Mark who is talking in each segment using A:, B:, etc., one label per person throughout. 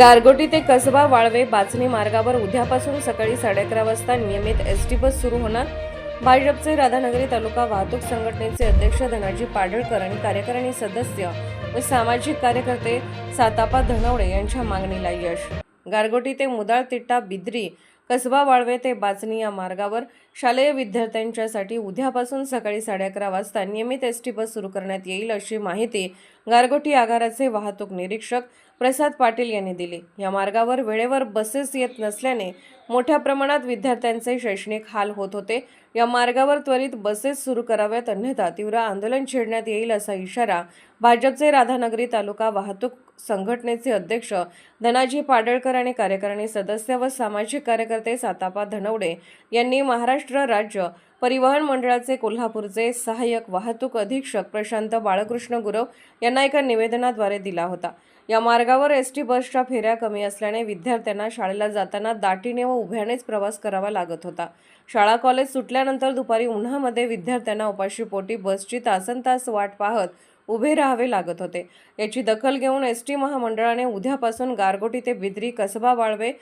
A: गारगोटी ते कसबा वाळवे बाचणी मार्गावर उद्यापासून सकाळी साडे अकरा वाजता नियमित एस टी बस सुरू होणार. भाजपचे राधानगरी तालुका वाहतूक संघटनेचे अध्यक्ष धनाजी पाडळकर आणि कार्यकारिणी सदस्य व सामाजिक कार्यकर्ते सातापा धनवडे यांच्या मागणीला यश. गारगोटी ते मुदाळ तिट्टा बिद्री कसबा वाळवे ते बाचणी या मार्गावर शालेय विद्यार्थ्यांच्यासाठी उद्यापासून सकाळी साडे अकरा वाजता नियमित एस टी बस सुरू करण्यात येईल अशी माहिती गारगोटी आगाराचे वाहतूक निरीक्षक प्रसाद पाटील यांनी दिली. या मार्गावर वेळेवर बसेस येत नसल्याने मोठ्या प्रमाणात विद्यार्थ्यांचे शैक्षणिक हाल होत होते. या मार्गावर त्वरित बसेस सुरू कराव्यात अन्यथा तीव्र आंदोलन छेडण्यात येईल असा इशारा भाजपचे राधानगरी तालुका वाहतूक संघटनेचे अध्यक्ष धनाजी पाडळकर आणि कार्यकारिणी सदस्य व सामाजिक कार्यकर्ते सातापा धनवडे यांनी महाराष्ट्र राज्य परिवहन मंडळाचे कोल्हापूरचे सहाय्यक वाहतूक अधीक्षक प्रशांत बाळकृष्ण गुरव यांना एका निवेदनाद्वारे दिला होता. या मार्गावर एस टी बसच्या फेऱ्या कमी असल्याने विद्यार्थ्यांना शाळेला जाताना दाटीने व उभ्यानेच प्रवास करावा लागत होता. शाळा कॉलेज सुटल्यानंतर दुपारी उन्हामध्ये विद्यार्थ्यांना उपाशी पोटी बसची तासन तास वाट पाहत उभे राहावे लागत होते. याची दखल घेऊन एस टी महामंडळाने उद्यापासून गारगोटी ते बिद्री कसबा वाळवे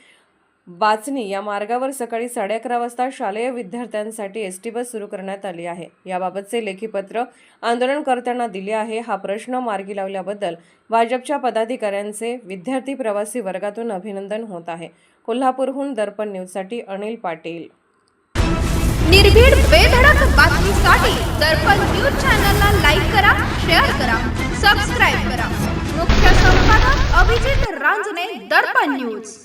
A: बाचणी या मार्गावर सकाळी साडे अकरा वाजता शालेय विद्यार्थ्यांसाठी एस टी बस सुरू करण्यात आली आहे. याबाबतचे लेखी पत्र आंदोलनकर्त्यांना दिले आहे. हा प्रश्न मार्गी लावल्याबद्दल भाजपच्या पदाधिकाऱ्यांचे विद्यार्थी प्रवासी वर्गातून अभिनंदन होत आहे. कोल्हापूरहून दर्पण न्यूजसाठी अनिल पाटील.
B: निर्भीड बेधडक बातमीसाठी दर्पण न्यूज चॅनलला लाईक करा शेअर करा सबस्क्राईब करा. मुख्य संपादक अभिजित रांजने दर्पण न्यूज.